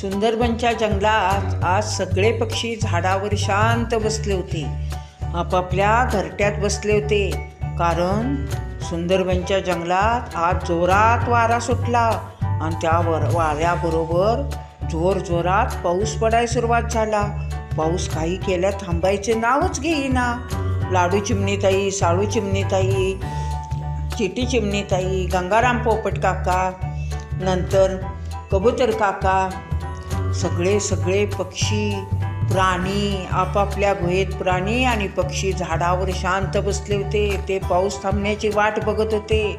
सुंदरबनच्या जंगलात आज सगळे पक्षी झाडावर शांत बसले होते. आपापल्या घरट्यात बसले होते. कारण सुंदरबनच्या जंगलात आज जोरात वारा सुटला आणि त्या वर वाऱ्याबरोबर जोर जोरात पाऊस पडायला सुरुवात झाला. पाऊस काही केल्या थांबायचे नावच घेईना. लाडू चिमणीताई साळू चिमणीताई चिटी चिमणीताई गंगाराम पोपट काका नंतर कबूतर काका सगळे सगळे पक्षी प्राणी आपापल्या गुहेत प्राणी आणि पक्षी झाडावर शांत बसले होते. ते पाऊस थांबण्याची वाट बघत होते.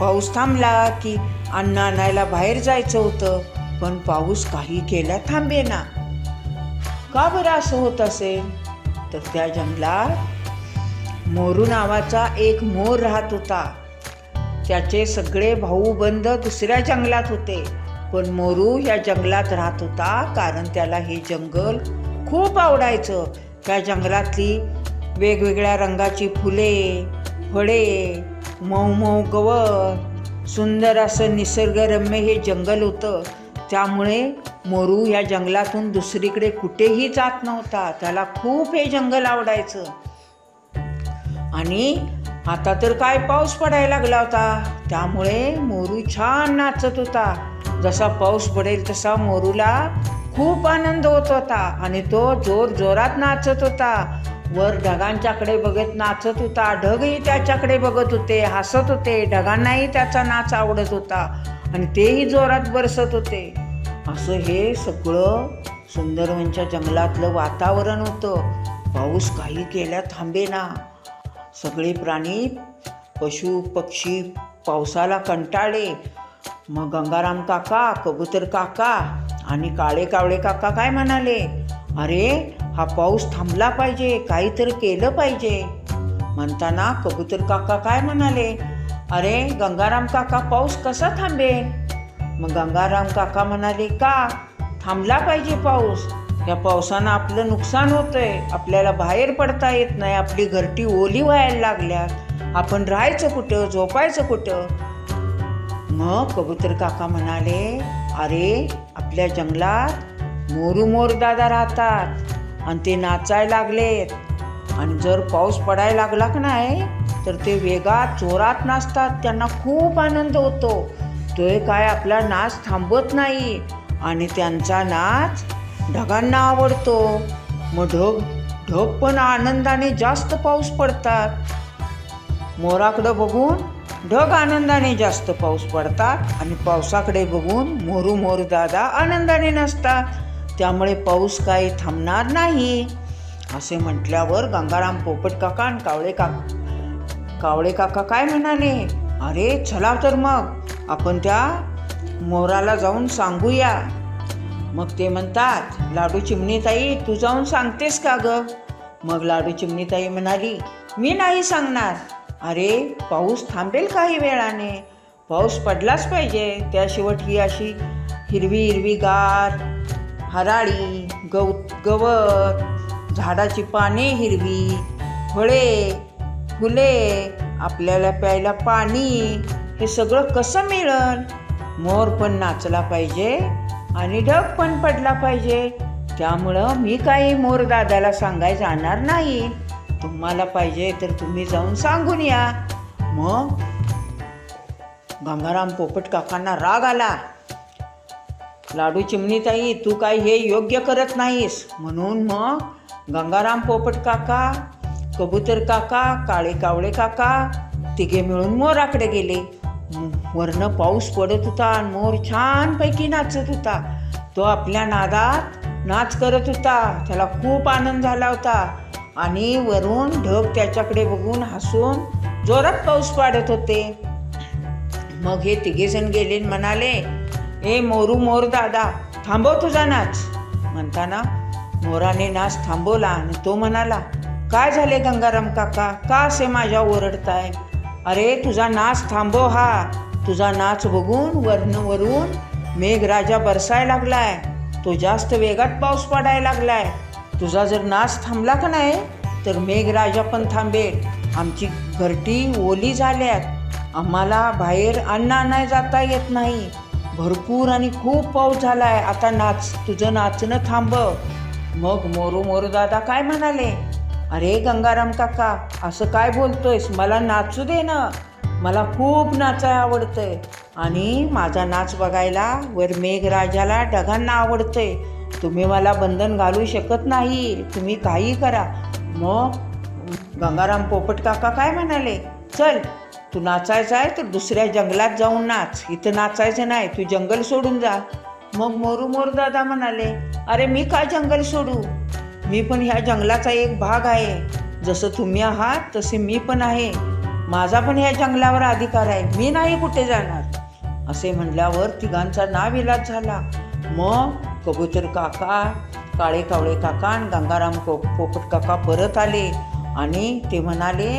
पाऊस थांबला की अन्न आणायला बाहेर जायचं होतं पण पाऊस काही केला थांबेना. का बरं असं होत असेल? तर त्या जंगलात मोरू नावाचा एक मोर राहत होता. त्याचे सगळे भाऊ बंद दुसऱ्या जंगलात होते. पण मोरू या जंगलात राहत होता कारण त्याला हे जंगल खूप आवडायचं. त्या जंगलातली वेगवेगळ्या रंगाची फुले फळे मऊ मऊ गवत सुंदर असं निसर्गरम्य हे जंगल होतं. त्यामुळे मोरू या जंगलातून दुसरीकडे कुठेही जात नव्हता. त्याला खूप हे जंगल आवडायचं. आणि आता तर काय पाऊस पडायला लागला होता. त्यामुळे मोरू छान नाचत होता. जसा पाऊस पडेल तसा मोरूला खूप आनंद होत होता. आणि तो जोर जोरात नाचत होता. वर ढगांच्याकडे बघत नाचत होता. ढगही त्याच्याकडे बघत होते. हसत होते. ढगांनाही त्याचा नाच आवडत होता. आणि तेही जोरात बरसत होते. असं हे सगळं सुंदरवनच्या जंगलातलं वातावरण होतं. पाऊस काही केल्या थांबेना. सगळे प्राणी पशु पक्षी पावसाला कंटाळले. मग गंगाराम काका कबूतर काका आणि काळे कावळे काका काय म्हणाले? अरे हा पाऊस थांबला पाहिजे काहीतरी केलं पाहिजे. म्हणताना कबूतर काका काय म्हणाले? अरे गंगाराम काका पाऊस कसा थांबेल? मग गंगाराम काका म्हणाले का? थांबला पाहिजे पाऊस. या पावसानं आपलं नुकसान होतंय. आपल्याला बाहेर पडता येत नाही. आपली घरटी ओली व्हायला लागल्यात. आपण राहायचं कुठं? झोपायचं कुठं? मग कबूतर काका म्हणाले अरे आपल्या जंगलात मोरू मोर दादा राहतात आणि ते नाचायला लागलेत. आणि जर पाऊस पडायला लागला का नाही तर ते वेगात जोरात नाचतात. त्यांना खूप आनंद होतो. तो काय आपला नाच थांबत नाही आणि त्यांचा नाच ढगांना आवडतो. मग ढग ढग पण आनंदाने जास्त पाऊस पडतात. मोराकडं बघून ढग आनंदाने जास्त पाऊस पडतात आणि पावसाकडे बघून मोरू मोर दादा आनंदाने नसतात. त्यामुळे पाऊस काही थांबणार नाही. असे म्हटल्यावर गंगाराम पोपट काका आणि कावळे काका कावळे काका काय म्हणाले? अरे चला तर मग आपण त्या मोराला जाऊन सांगूया. मग ते म्हणतात लाडू चिमणीताई तू जाऊन सांगतेस का ग? मग लाडू चिमणीताई म्हणाली मी नाही सांगणार. अरे पाऊस थांबेल काही वेळाने. पाऊस पडलाच पाहिजे. त्याशिवाय ही अशी हिरवी हिरवी गार हराळी गव गवत झाडाची पाने हिरवी फळे फुले आपल्याला प्यायला पाणी हे सगळं कसं मिळेल? मोर पण नाचला पाहिजे आणि ढग पण पडला पाहिजे. त्यामुळं मी काही मोर दादाला सांगाय जाणार नाही. तुम्हाला पाहिजे तर तुम्ही जाऊन सांगून या. मग? गंगाराम पोपट काकांना राग आला. लाडू चिमणीताई तू काय हे योग्य करत नाहीस. म्हणून मग गंगाराम पोपट काका कबूतर काका काळे कावळे काका तिघे मिळून मोराकडे गेले. वरनं पाऊस पडत होता आणि मोर छानपैकी नाचत होता. तो आपल्या नादात नाच करत होता. त्याला खूप आनंद झाला होता. आणि वरून ढग त्याच्याकडे बघून हसून जोरात पाऊस पाडत होते. मग हे तिघेजण गेले म्हणाले ए मोरू मोर दादा थांबव तुझा नाच. म्हणताना मोराने नाच थांबवला आणि तो म्हणाला काय झाले गंगाराम काका? का असे माझ्या ओरडताय? अरे तुझा नाच थांबव हा. तुझा नाच बघून वर्ण वरून मेघराजा बरसाय लागलाय. तो जास्त वेगात पाऊस पडायला लागलाय. तुझा जर नाच थांबला का नाही तर मेघराजा पण थांबेल. आमची घरटी ओली झाल्यात. आम्हाला बाहेर अन्न आणाय जाता येत नाही. भरपूर आणि खूप पाऊस झाला आहे आता नाच तुझं नाचणं थांब. मग मोरू मोरू दादा काय म्हणाले? अरे गंगाराम काका असं काय बोलतोयस? मला नाचू दे ना. मला खूप नाचाय आवडतंय. आणि माझा नाच बघायला वर मेघराजाला ढगांना आवडतंय. तुम्ही मला बंधन घालू शकत नाही. तुम्ही काही करा. मग गंगाराम पोपट काका काय म्हणाले? चल तू नाचायचं आहे तर दुसऱ्या जंगलात जाऊन नाच. इथं नाचायचं नाही तू जंगल सोडून जा. मग मोरू मोर दादा म्हणाले अरे मी काय जंगल सोडू? मी पण ह्या जंगलाचा एक भाग आहे. जसं तुम्ही आहात तसे मी पण आहे. माझा पण ह्या जंगलावर अधिकार आहे. मी नाही कुठे जाणार? असे म्हणल्यावर तिघांचा नाव इलाज झाला. मग कबूतर काका काळे कावळे काका आणि गंगाराम को पोपट काका परत आले. आणि ते म्हणाले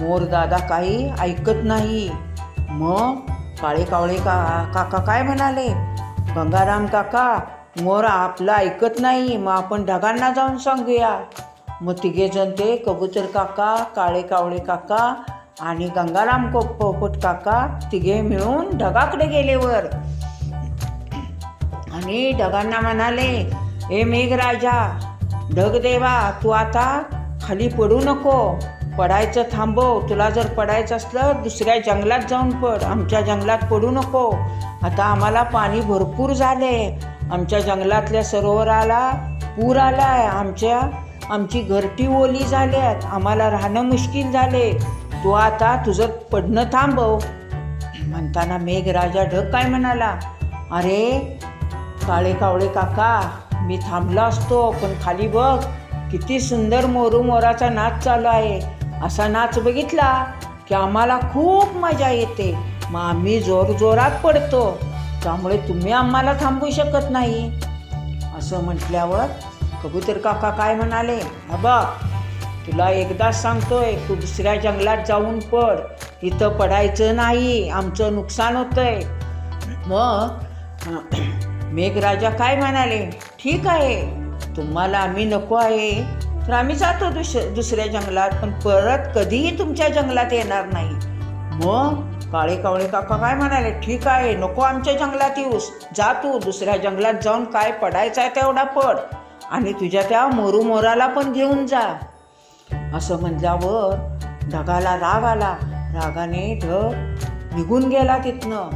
मोर दादा काही ऐकत नाही. मग काळे कावळे का काका काय म्हणाले गंगाराम काका मोर आपलं ऐकत नाही मग आपण ढगांना जाऊन सांगूया. मग तिघेजण ते कबूतर काका काळे कावळे काका आणि गंगाराम को पोपट काका तिघे मिळून ढगाकडे गेले वर. आणि ढगांना म्हणाले ए मेघराजा ढगदेवा तू आता खाली पडू नको. पडायचं थांबव. तुला जर पडायचं असलं दुसऱ्या जंगलात जाऊन पड. आमच्या जंगलात पडू नको. आता आम्हाला पाणी भरपूर झाले. आमच्या जंगलातल्या सरोवराला पूर आला आहे आमच्या आमची घरटी ओली झाल्यात. आम्हाला राहणं मुश्किल झाले. तू आता तुझं पडणं थांबव. म्हणताना मेघराजा ढग काय म्हणाला अरे काळे कावळे काका मी थांबला असतो पण खाली बघ किती सुंदर मोरू मोराचा नाच चालू आहे. असा नाच बघितला की आम्हाला खूप मजा येते. मग आम्ही जोर जोरात पडतो. त्यामुळे तुम्ही आम्हाला थांबवू शकत नाही. असं म्हटल्यावर कबूतर काका काय म्हणाले? बघ तुला एकदाच सांगतोय तू दुसऱ्या जंगलात जाऊन पड. इथं पडायचं नाही आमचं नुकसान होतंय. मग मेघराजा काय म्हणाले? ठीक आहे. तुम्हाला आम्ही नको आहे. तर आम्ही जातो दुस दुसऱ्या जंगलात पण परत कधीही तुमच्या जंगलात येणार नाही. मग काळे कावळे काका काय म्हणाले? ठीक आहे नको आमच्या जंगलात येऊस. जा तू दुसऱ्या जंगलात जाऊन काय पडायचं आहे तेवढा पड. आणि तुझ्या त्या मोरू मोराला पण घेऊन जा. असं म्हणल्यावर ढगाला राग आला. रागाने ढग निघून गेला तिथनं.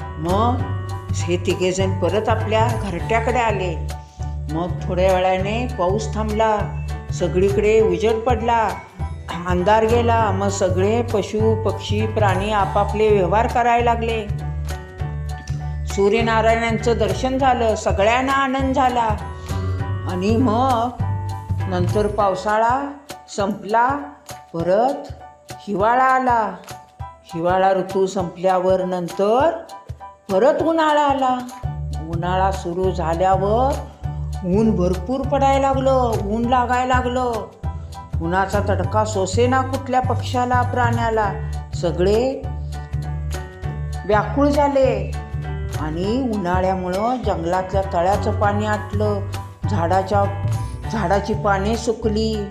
मग हे तिघेजण परत आपल्या घरट्याकडे आले. मग थोड्या वेळाने पाऊस थांबला. सगळीकडे उजेड पडला. अंधार गेला. मग सगळे पशु पक्षी प्राणी आपापले व्यवहार करायला लागले. सूर्यनारायणांचं दर्शन झालं. सगळ्यांना आनंद झाला. आणि मग नंतर पावसाळा संपला. परत हिवाळा आला. हिवाळा ऋतू संपल्यावर नंतर परत उन्हाळा आला. उन्हाळा सुरू झाल्यावर ऊन भरपूर पडायला लागलं ऊन लागायला लागलं. उन्हाचा तडका सोसेना कुठल्या पक्षाला प्राण्याला? सगळे व्याकुळ झाले आणि उन्हाळ्यामुळं जंगलातल्या तळ्याचं पाणी आटलं. झाडाच्या झाडाची पाने सुकली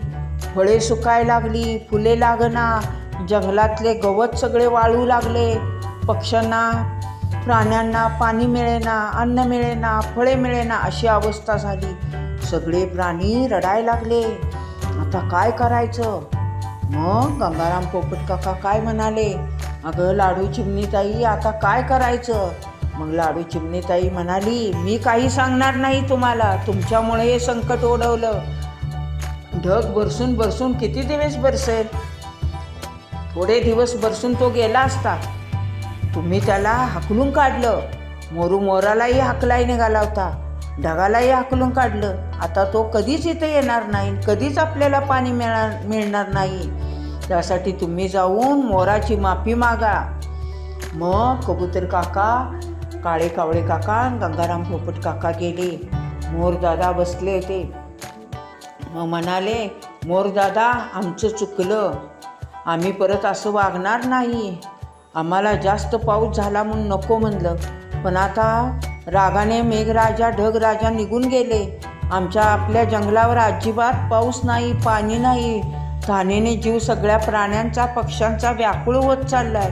फळे सुकायला लागली फुले लागना. जंगलातले गवत सगळे वाळू लागले. पक्ष्यांना प्राण्यांना पाणी मिळेना अन्न मिळेना फळे मिळेना अशी अवस्था झाली. सगळे प्राणी रडायला लागले. आता काय करायचं? मग गंगाराम पोपट काका काय म्हणाले? अगं लाडू चिमणीताई आता काय करायचं? मग लाडू चिमणीताई म्हणाली मी काही सांगणार नाही तुम्हाला. तुमच्यामुळे हे संकट ओढवलं. ढग बरसून बरसून किती दिवस बरसेल? थोडे दिवस बरसून तो गेला असता. तुम्ही त्याला हाकलून काढलं. मोरू मोरालाही हाकलाय निघाला होता. ढगालाही हाकलून काढलं. आता तो कधीच इथे येणार नाही. कधीच आपल्याला पाणी मिळणार मिळणार नाही. त्यासाठी तुम्ही जाऊन मोराची माफी मागा. मग कबूतर काका काळे कावळे काका आणि गंगाराम पोपट काका गेले. मोरदादा बसले होते. मग म्हणाले मोरदादा आमचं चुकलं. आम्ही परत असं वागणार नाही. आम्हाला जास्त पाऊस झाला म्हणून नको म्हणलं. पण आता रागाने मेघराजा ढगराजा निघून गेले. आमच्या आपल्या जंगलावर अजिबात पाऊस नाही पाणी नाही. घाणीने जीव सगळ्या प्राण्यांचा पक्ष्यांचा व्याकुळ होत चाललाय.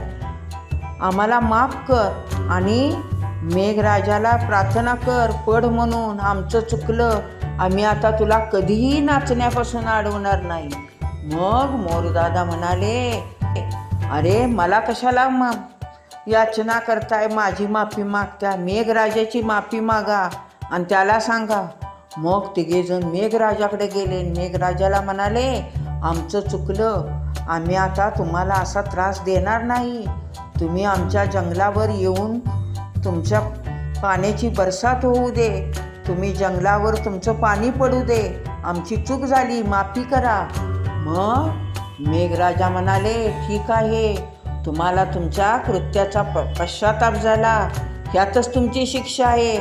आम्हाला माफ कर आणि मेघराजाला प्रार्थना कर पड म्हणून. आमचं चुकलं. आम्ही आता तुला कधीही नाचण्यापासून अडवणार नाही. मग मोरदादा म्हणाले अरे मला कशाला मा याचना करताय माझी माफी मागत्या मेघराजाची माफी मागा. आणि त्याला सांगा मग तिघेजण मेघराजाकडे गेले. मेघराजाला म्हणाले आमचं चुकलं. आम्ही आता तुम्हाला असा त्रास देणार नाही. तुम्ही आमच्या जंगलावर येऊन तुमच्या पाण्याची बरसात होऊ दे. तुम्ही जंगलावर तुमचं पाणी पडू दे. आमची चूक झाली. माफी करा. मग? मेघराजा म्हणाले ठीक आहे. तुम्हाला तुमच्या कृत्याचा प पश्चाताप झाला. ह्यातच तुमची शिक्षा आहे.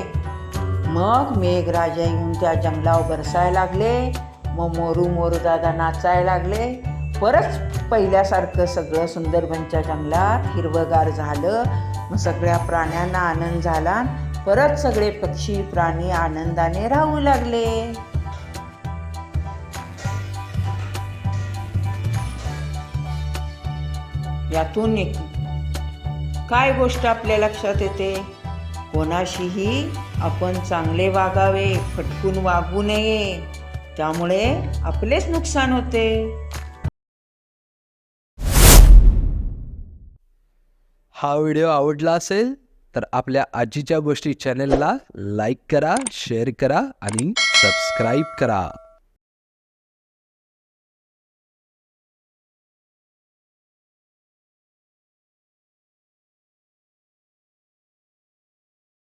मग मेघराजा येऊन त्या जंगलावर बरसायला लागले. मग मोरू मोरू दादा नाचायला लागले. परत पहिल्यासारखं सगळं सुंदरबनच्या जंगलात हिरवगार झालं. मग सगळ्या प्राण्यांना आनंद झाला. परत सगळे पक्षी प्राणी आनंदाने राहू लागले. यातून एक काय गोष्ट आपल्या लक्षात येते? कोणाशीही आपण चांगले वागावे फटकून वागू नये. त्यामुळे आपलेच नुकसान होते. हा व्हिडिओ आवडला असेल तर आपल्या आजीच्या गोष्टी चॅनेलला लाईक करा शेअर करा आणि सबस्क्राईब करा.